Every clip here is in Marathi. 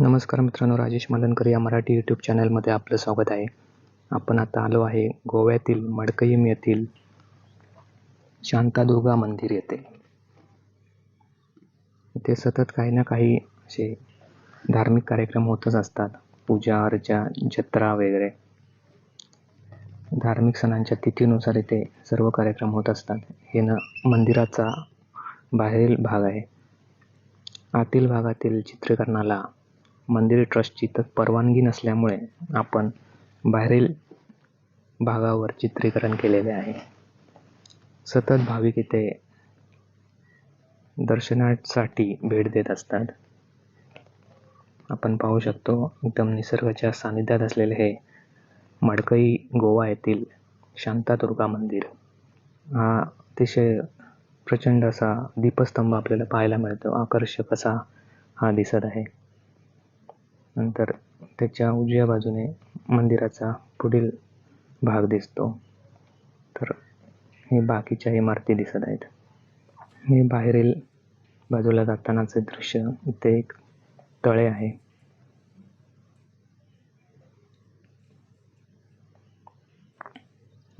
नमस्कार मित्रांनो राजेश मलनकर या मराठी यूट्यूब चॅनलमध्ये आपलं स्वागत आहे. आपण आता आलो आहे गोव्यातील मडकईम येथील शांतादुर्गा मंदिर येथे. इथे सतत काही ना काही असे धार्मिक कार्यक्रम होतच असतात. पूजा अर्चा जत्रा वगैरे. धार्मिक सणांच्या तिथीनुसार इथे सर्व कार्यक्रम होत असतात. हे न मंदिराचा बाहेरील भाग आहे. आतील भागातील चित्रीकरणाला मंदिर ट्रस्टची तर परवानगी नसल्यामुळे आपण बाहेरील भागावर चित्रीकरण केलेले आहे. सतत भाविक इथे दर्शनासाठी भेट देत असतात. आपण पाहू शकतो एकदम निसर्गाच्या सानिध्यात असलेले हे मडकई गोवा येथील शांतादुर्गा मंदिर. हा अतिशय प्रचंड असा दीपस्तंभ आपल्याला पाहायला मिळतो. आकर्षक असा हा दिसत आहे. नंतर त्याच्या उजव्या बाजूने मंदिराचा पुढील भाग दिसतो. तर हे बाकीच्या इमारती दिसत आहेत. हे बाहेरील बाजूला जातानाचे दृश्य इथे एक तळे आहे.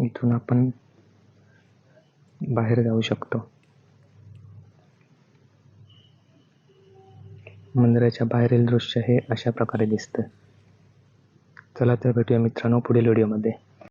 इथून आपण बाहेर जाऊ शकतो. मंदिराच्या बाहेरील दृश्य हे अशा प्रकारे दिसतं. चला तर भेटूया मित्रांनो पुढील व्हिडिओमध्ये.